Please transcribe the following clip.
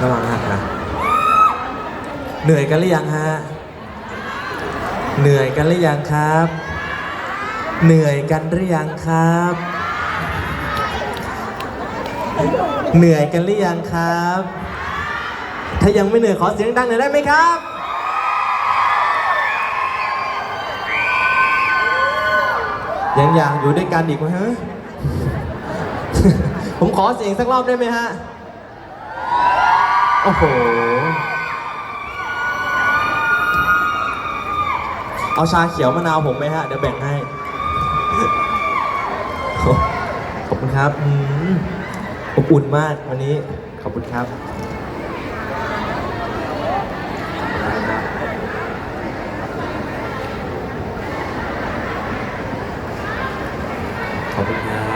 ระวังหักนะเหนื่อยกันหรือยังฮะ เหนื่อยกันหรือยังครับ เหนื่อยกันหรือยังครับ เหนื่อยกันหรือยังครับ ถ้ายังไม่เหนื่อยขอเสียงดังหน่อยได้ไหมครับยังอยากอยู่ด้วยกันอีกไหมฮะ ผมขอเสียงสักรอบได้ไหมฮะ โอ้โห เอาชาเขียวมะนาวผมไหมฮะ เดี๋ยวแบ่งให้ ขอบคุณครับอบอุ่นมากวันนี้ ขอบคุณครับ ขอบคุณครับ